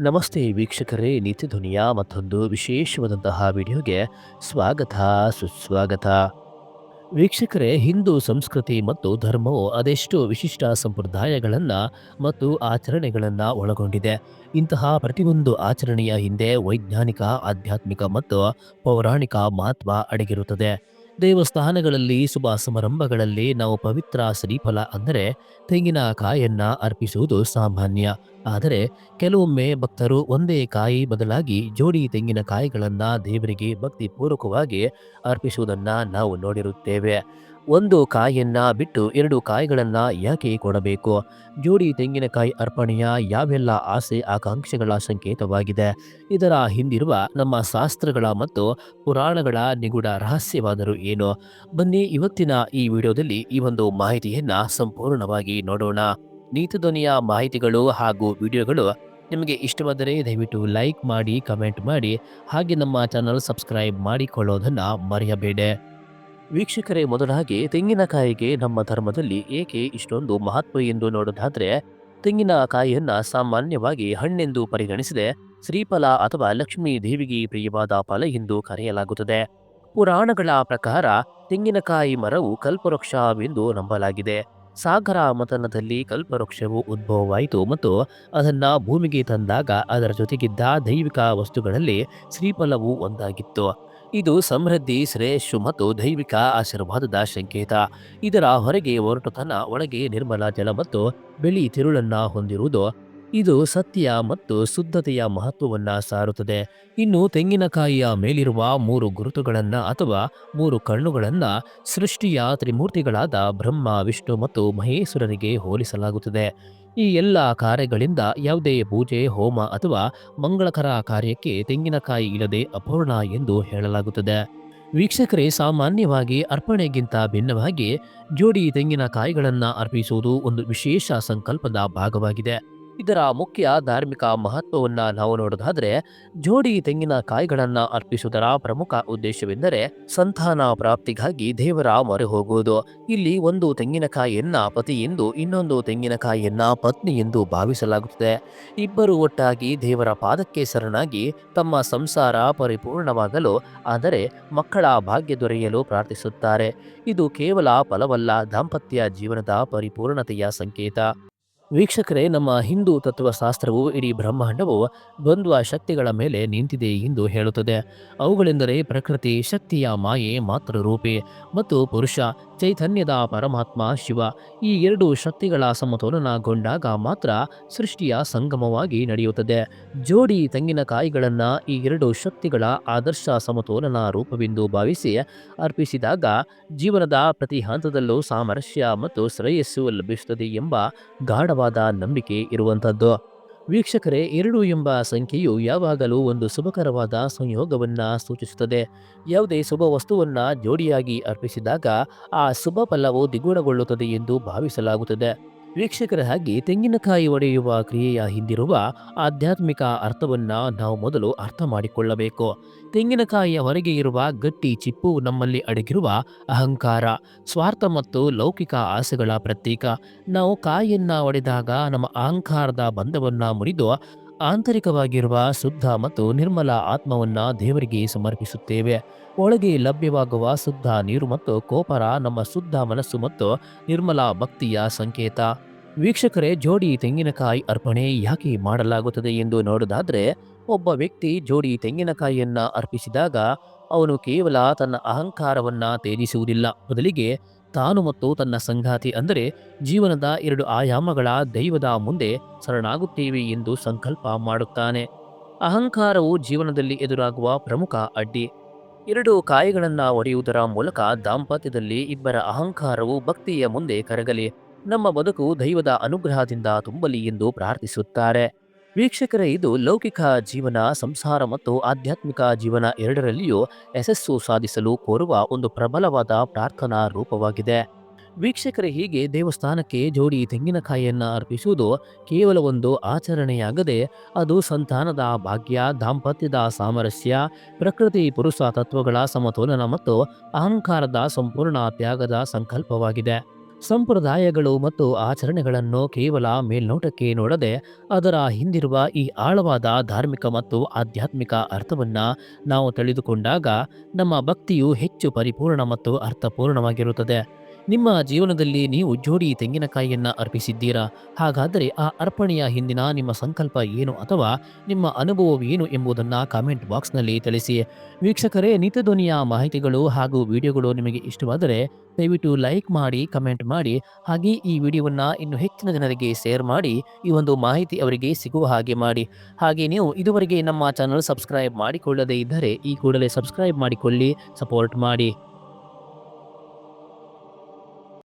ನಮಸ್ತೆ ವೀಕ್ಷಕರೇ, ನಿತ್ಯ ಧ್ವನಿಯ ಮತ್ತೊಂದು ವಿಶೇಷವಾದಂತಹ ವಿಡಿಯೋಗೆ ಸ್ವಾಗತ, ಸುಸ್ವಾಗತ. ವೀಕ್ಷಕರೇ, ಹಿಂದೂ ಸಂಸ್ಕೃತಿ ಮತ್ತು ಧರ್ಮವು ಅದೆಷ್ಟು ವಿಶಿಷ್ಟ ಸಂಪ್ರದಾಯಗಳನ್ನು ಮತ್ತು ಆಚರಣೆಗಳನ್ನು ಒಳಗೊಂಡಿದೆ. ಇಂತಹ ಪ್ರತಿಯೊಂದು ಆಚರಣೆಯ ಹಿಂದೆ ವೈಜ್ಞಾನಿಕ, ಆಧ್ಯಾತ್ಮಿಕ ಮತ್ತು ಪೌರಾಣಿಕ ಮಹತ್ವ ಅಡಗಿರುತ್ತದೆ. ದೇವಸ್ಥಾನಗಳಲ್ಲಿ ಶುಭ ಸಮಾರಂಭಗಳಲ್ಲಿ ನಾವು ಪವಿತ್ರ ಶ್ರೀಫಲ ಅಂದರೆ ತೆಂಗಿನಕಾಯನ್ನ ಅರ್ಪಿಸುವುದು ಸಾಮಾನ್ಯ. ಆದರೆ ಕೆಲವೊಮ್ಮೆ ಭಕ್ತರು ಒಂದೇ ಕಾಯಿ ಬದಲಾಗಿ ಜೋಡಿ ತೆಂಗಿನಕಾಯಿಗಳನ್ನು ದೇವರಿಗೆ ಭಕ್ತಿಪೂರ್ವಕವಾಗಿ ಅರ್ಪಿಸುವುದನ್ನು ನಾವು ನೋಡಿರುತ್ತೇವೆ. ಒಂದು ಕಾಯಿಯನ್ನ ಬಿಟ್ಟು ಎರಡು ಕಾಯಿಗಳನ್ನ ಯಾಕೆ ಕೊಡಬೇಕು? ಜೋಡಿ ತೆಂಗಿನಕಾಯಿ ಅರ್ಪಣೆಯ ಯಾವೆಲ್ಲ ಆಸೆ ಆಕಾಂಕ್ಷೆಗಳ ಸಂಕೇತವಾಗಿದೆ? ಇದರ ಹಿಂದಿರುವ ನಮ್ಮ ಶಾಸ್ತ್ರಗಳ ಮತ್ತು ಪುರಾಣಗಳ ನಿಗೂಢ ರಹಸ್ಯವಾದರೂ ಏನು? ಬನ್ನಿ ಇವತ್ತಿನ ಈ ವಿಡಿಯೋದಲ್ಲಿ ಈ ಒಂದು ಮಾಹಿತಿಯನ್ನ ಸಂಪೂರ್ಣವಾಗಿ ನೋಡೋಣ. ನೀತಿಧ್ವನಿಯ ಮಾಹಿತಿಗಳು ಹಾಗೂ ವಿಡಿಯೋಗಳು ನಿಮಗೆ ಇಷ್ಟವಾದರೆ ದಯವಿಟ್ಟು ಲೈಕ್ ಮಾಡಿ, ಕಮೆಂಟ್ ಮಾಡಿ, ಹಾಗೆ ನಮ್ಮ ಚಾನಲ್ ಸಬ್ಸ್ಕ್ರೈಬ್ ಮಾಡಿಕೊಳ್ಳೋದನ್ನು ಮರೆಯಬೇಡಿ. ವೀಕ್ಷಕರೇ ಮೊದಲಾಗಿ ತೆಂಗಿನಕಾಯಿಗೆ ನಮ್ಮ ಧರ್ಮದಲ್ಲಿ ಏಕೆ ಇಷ್ಟೊಂದು ಮಹತ್ವ ಎಂದು ನೋಡೋದಾದ್ರೆ ತೆಂಗಿನಕಾಯಿಯನ್ನು ಸಾಮಾನ್ಯವಾಗಿ ಹಣ್ಣೆಂದು ಪರಿಗಣಿಸದೆ, ಶ್ರೀಫಲ ಅಥವಾ ಲಕ್ಷ್ಮೀ ದೇವಿಗೆ ಪ್ರಿಯವಾದ ಫಲ ಎಂದು ಕರೆಯಲಾಗುತ್ತದೆ. ಪುರಾಣಗಳ ಪ್ರಕಾರ ತೆಂಗಿನಕಾಯಿ ಮರವು ಕಲ್ಪವೃಕ್ಷವೆಂದು ನಂಬಲಾಗಿದೆ. ಸಾಗರ ಮತನದಲ್ಲಿ ಕಲ್ಪವೃಕ್ಷವು ಉದ್ಭವವಾಯಿತು ಮತ್ತು ಅದನ್ನು ಭೂಮಿಗೆ ತಂದಾಗ ಅದರ ಜೊತೆಗಿದ್ದ ದೈವಿಕ ವಸ್ತುಗಳಲ್ಲಿ ಶ್ರೀಫಲವು ಒಂದಾಗಿತ್ತು. ಇದು ಸಮೃದ್ಧಿ ಶ್ರೇಯಸ್ಸು ಮತ್ತು ದೈವಿಕ ಆಶೀರ್ವಾದದ ಸಂಕೇತ. ಇದರ ಹೊರಗೆ ಒರಟುತನ ಒಳಗೆ ನಿರ್ಮಲ ಜಲ ಮತ್ತು ಬಿಳಿ ತಿರುಳನ್ನ ಹೊಂದಿರುವುದು ಇದು ಸತ್ಯ ಮತ್ತು ಶುದ್ಧತೆಯ ಮಹತ್ವವನ್ನು ಸಾರುತ್ತದೆ. ಇನ್ನು ತೆಂಗಿನಕಾಯಿಯ ಮೇಲಿರುವ ಮೂರು ಗುರುತುಗಳನ್ನು ಅಥವಾ ಮೂರು ಕಣ್ಣುಗಳನ್ನು ಸೃಷ್ಟಿಯ ತ್ರಿಮೂರ್ತಿಗಳಾದ ಬ್ರಹ್ಮ, ವಿಷ್ಣು ಮತ್ತು ಮಹೇಶ್ವರರಿಗೆ ಹೋಲಿಸಲಾಗುತ್ತದೆ. ಈ ಎಲ್ಲ ಕಾರ್ಯಗಳಿಂದ ಯಾವುದೇ ಪೂಜೆ, ಹೋಮ ಅಥವಾ ಮಂಗಳಕರ ಕಾರ್ಯಕ್ಕೆ ತೆಂಗಿನಕಾಯಿ ಇಲ್ಲದೆ ಅಪೂರ್ಣ ಎಂದು ಹೇಳಲಾಗುತ್ತದೆ. ವೀಕ್ಷಕರೇ, ಸಾಮಾನ್ಯವಾಗಿ ಅರ್ಪಣೆಗಿಂತ ಭಿನ್ನವಾಗಿ ಜೋಡಿ ತೆಂಗಿನಕಾಯಿಗಳನ್ನು ಅರ್ಪಿಸುವುದು ಒಂದು ವಿಶೇಷ ಸಂಕಲ್ಪದ ಭಾಗವಾಗಿದೆ. ಇದರ ಮುಖ್ಯ ಧಾರ್ಮಿಕ ಮಹತ್ವವನ್ನು ನಾವು ನೋಡೋದಾದರೆ, ಜೋಡಿ ತೆಂಗಿನಕಾಯಿಗಳನ್ನ ಅರ್ಪಿಸುವುದರ ಪ್ರಮುಖ ಉದ್ದೇಶವೆಂದರೆ ಸಂತಾನ ಪ್ರಾಪ್ತಿಗಾಗಿ ದೇವರ ಮೊರೆ ಹೋಗುವುದು. ಇಲ್ಲಿ ಒಂದು ತೆಂಗಿನಕಾಯಿಯನ್ನ ಪತಿ ಎಂದು ಇನ್ನೊಂದು ತೆಂಗಿನಕಾಯಿಯನ್ನ ಪತ್ನಿ ಎಂದು ಭಾವಿಸಲಾಗುತ್ತದೆ. ಇಬ್ಬರು ಒಟ್ಟಾಗಿ ದೇವರ ಪಾದಕ್ಕೆ ಶರಣಾಗಿ ತಮ್ಮ ಸಂಸಾರ ಪರಿಪೂರ್ಣವಾಗಲು, ಆದರೆ ಮಕ್ಕಳ ಭಾಗ್ಯ ದೊರೆಯಲು ಪ್ರಾರ್ಥಿಸುತ್ತಾರೆ. ಇದು ಕೇವಲ ಫಲವಲ್ಲ, ದಾಂಪತ್ಯ ಜೀವನದ ಪರಿಪೂರ್ಣತೆಯ ಸಂಕೇತ. ವೀಕ್ಷಕರೇ, ನಮ್ಮ ಹಿಂದೂ ತತ್ವಶಾಸ್ತ್ರವು ಇಡೀ ಬ್ರಹ್ಮಾಂಡವು ದ್ವಂದ್ವ ಶಕ್ತಿಗಳ ಮೇಲೆ ನಿಂತಿದೆ ಎಂದು ಹೇಳುತ್ತದೆ. ಅವುಗಳೆಂದರೆ ಪ್ರಕೃತಿ, ಶಕ್ತಿಯ ಮಾಯೆ ಮಾತೃರೂಪಿ ಮತ್ತು ಪುರುಷ, ಚೈತನ್ಯದ ಪರಮಾತ್ಮ, ಶಿವ ಈ ಎರಡು ಶಕ್ತಿಗಳ ಸಮತೋಲನಗೊಂಡಾಗ ಮಾತ್ರ ಸೃಷ್ಟಿಯ ಸಂಗಮವಾಗಿ ನಡೆಯುತ್ತದೆ. ಜೋಡಿ ತೆಂಗಿನಕಾಯಿಗಳನ್ನು ಈ ಎರಡು ಶಕ್ತಿಗಳ ಆದರ್ಶ ಸಮತೋಲನ ರೂಪವೆಂದು ಭಾವಿಸಿ ಅರ್ಪಿಸಿದಾಗ ಜೀವನದ ಪ್ರತಿ ಹಂತದಲ್ಲೂ ಸಾಮರಸ್ಯ ಮತ್ತು ಶ್ರೇಯಸ್ಸು ಲಭಿಸುತ್ತದೆ ಎಂಬ ಗಾಢವಾದ ನಂಬಿಕೆ ಇರುವಂಥದ್ದು ವೀಕ್ಷಕರೇ, ಎರಡು ಎಂಬ ಸಂಖ್ಯೆಯು ಯಾವಾಗಲೂ ಒಂದು ಶುಭಕರವಾದ ಸಂಯೋಗವನ್ನು ಸೂಚಿಸುತ್ತದೆ. ಯಾವುದೇ ಶುಭ ವಸ್ತುವನ್ನ ಜೋಡಿಯಾಗಿ ಅರ್ಪಿಸಿದಾಗ ಆ ಶುಭ ಫಲವು ದ್ವಿಗುಣಗೊಳ್ಳುತ್ತದೆ ಎಂದು ಭಾವಿಸಲಾಗುತ್ತದೆ. ವೀಕ್ಷಕರ ಹಾಗೆ ತೆಂಗಿನಕಾಯಿ ಒಡೆಯುವ ಕ್ರಿಯೆಯ ಹಿಂದಿರುವ ಆಧ್ಯಾತ್ಮಿಕ ಅರ್ಥವನ್ನು ನಾವು ಮೊದಲು ಅರ್ಥ ಮಾಡಿಕೊಳ್ಳಬೇಕು. ತೆಂಗಿನಕಾಯಿಯ ಹೊರಗೆ ಇರುವ ಗಟ್ಟಿ ಚಿಪ್ಪು ನಮ್ಮಲ್ಲಿ ಅಡಗಿರುವ ಅಹಂಕಾರ, ಸ್ವಾರ್ಥ ಮತ್ತು ಲೌಕಿಕ ಆಸೆಗಳ ಪ್ರತೀಕ. ನಾವು ಕಾಯಿಯನ್ನು ಒಡೆದಾಗ ನಮ್ಮ ಅಹಂಕಾರದ ಬಂಧವನ್ನು ಮುರಿದು ಆಂತರಿಕವಾಗಿರುವ ಶುದ್ಧ ಮತ್ತು ನಿರ್ಮಲ ಆತ್ಮವನ್ನು ದೇವರಿಗೆ ಸಮರ್ಪಿಸುತ್ತೇವೆ. ಒಳಗೆ ಲಭ್ಯವಾಗುವ ಶುದ್ಧ ನೀರು ಮತ್ತು ಕೋಪರ ನಮ್ಮ ಶುದ್ಧ ಮನಸ್ಸು ಮತ್ತು ನಿರ್ಮಲ ಭಕ್ತಿಯ ಸಂಕೇತ. ವೀಕ್ಷಕರೇ, ಜೋಡಿ ತೆಂಗಿನಕಾಯಿ ಅರ್ಪಣೆ ಯಾಕೆ ಮಾಡಲಾಗುತ್ತದೆ ಎಂದು ನೋಡೋದಾದರೆ, ಒಬ್ಬ ವ್ಯಕ್ತಿ ಜೋಡಿ ತೆಂಗಿನಕಾಯಿಯನ್ನು ಅರ್ಪಿಸಿದಾಗ ಅವನು ಕೇವಲ ತನ್ನ ಅಹಂಕಾರವನ್ನು ತ್ಯಜಿಸುವುದಿಲ್ಲ. ಬದಲಿಗೆ ತಾನು ಮತ್ತು ತನ್ನ ಸಂಗಾತಿ ಅಂದರೆ ಜೀವನದ ಎರಡು ಆಯಾಮಗಳ ದೈವದ ಮುಂದೆ ಶರಣಾಗುತ್ತೇವೆ ಎಂದು ಸಂಕಲ್ಪ ಮಾಡುತ್ತಾನೆ. ಅಹಂಕಾರವು ಜೀವನದಲ್ಲಿ ಎದುರಾಗುವ ಪ್ರಮುಖ ಅಡ್ಡಿ. ಎರಡು ಕಾಯಿಗಳನ್ನು ಒಡೆಯುವುದರ ಮೂಲಕ ದಾಂಪತ್ಯದಲ್ಲಿ ಇಬ್ಬರ ಅಹಂಕಾರವು ಭಕ್ತಿಯ ಮುಂದೆ ಕರಗಲಿ. ನಮ್ಮ ಬದುಕು ದೈವದ ಅನುಗ್ರಹದಿಂದ ತುಂಬಲಿ ಎಂದು ಪ್ರಾರ್ಥಿಸುತ್ತಾರೆ. ವೀಕ್ಷಕರೇ, ಇದು ಲೌಕಿಕ ಜೀವನ, ಸಂಸಾರ ಮತ್ತು ಆಧ್ಯಾತ್ಮಿಕ ಜೀವನ ಎರಡರಲ್ಲಿಯೂ ಯಶಸ್ಸು ಸಾಧಿಸಲು ಕೋರುವ ಒಂದು ಪ್ರಬಲವಾದ ಪ್ರಾರ್ಥನಾ ರೂಪವಾಗಿದೆ. ವೀಕ್ಷಕರೇ, ಹೀಗೆ ದೇವಸ್ಥಾನಕ್ಕೆ ಜೋಡಿ ತೆಂಗಿನಕಾಯಿಯನ್ನು ಅರ್ಪಿಸುವುದು ಕೇವಲ ಒಂದು ಆಚರಣೆಯಾಗದೆ, ಅದು ಸಂತಾನದ ಭಾಗ್ಯ, ದಾಂಪತ್ಯದ ಸಾಮರಸ್ಯ, ಪ್ರಕೃತಿ ಪುರುಷ ತತ್ವಗಳ ಸಮತೋಲನ ಮತ್ತು ಅಹಂಕಾರದ ಸಂಪೂರ್ಣ ತ್ಯಾಗದ ಸಂಕಲ್ಪವಾಗಿದೆ. ಸಂಪ್ರದಾಯಗಳು ಮತ್ತು ಆಚರಣೆಗಳನ್ನು ಕೇವಲ ಮೇಲ್ನೋಟಕ್ಕೆ ನೋಡದೆ ಅದರ ಹಿಂದಿರುವ ಈ ಆಳವಾದ ಧಾರ್ಮಿಕ ಮತ್ತು ಆಧ್ಯಾತ್ಮಿಕ ಅರ್ಥವನ್ನು ನಾವು ತಿಳಿದುಕೊಂಡಾಗ ನಮ್ಮ ಭಕ್ತಿಯು ಹೆಚ್ಚು ಪರಿಪೂರ್ಣ ಮತ್ತು ಅರ್ಥಪೂರ್ಣವಾಗಿರುತ್ತದೆ. ನಿಮ್ಮ ಜೀವನದಲ್ಲಿ ನೀವು ಜೋಡಿ ತೆಂಗಿನಕಾಯಿಯನ್ನು ಅರ್ಪಿಸಿದ್ದೀರಾ? ಹಾಗಾದರೆ ಆ ಅರ್ಪಣೆಯ ಹಿಂದಿನ ನಿಮ್ಮ ಸಂಕಲ್ಪ ಏನು ಅಥವಾ ನಿಮ್ಮ ಅನುಭವವೇನು ಎಂಬುದನ್ನು ಕಾಮೆಂಟ್ ಬಾಕ್ಸ್ನಲ್ಲಿ ತಿಳಿಸಿ. ವೀಕ್ಷಕರೇ ನಿತ್ಯಧ್ವನಿಯ ಮಾಹಿತಿಗಳು ಹಾಗೂ ವಿಡಿಯೋಗಳು ನಿಮಗೆ ಇಷ್ಟವಾದರೆ ದಯವಿಟ್ಟು ಲೈಕ್ ಮಾಡಿ ಕಮೆಂಟ್ ಮಾಡಿ, ಹಾಗೆ ಈ ವಿಡಿಯೋವನ್ನು ಇನ್ನು ಹೆಚ್ಚಿನ ಜನರಿಗೆ ಶೇರ್ ಮಾಡಿ, ಈ ಒಂದು ಮಾಹಿತಿ ಅವರಿಗೆ ಸಿಗುವ ಹಾಗೆ ಮಾಡಿ. ಹಾಗೆ ನೀವು ಇದುವರೆಗೆ ನಮ್ಮ ಚಾನಲ್ ಸಬ್ಸ್ಕ್ರೈಬ್ ಮಾಡಿಕೊಳ್ಳದೇ ಇದ್ದರೆ ಈ ಕೂಡಲೇ ಸಬ್ಸ್ಕ್ರೈಬ್ ಮಾಡಿಕೊಳ್ಳಿ ಸಪೋರ್ಟ್ ಮಾಡಿ.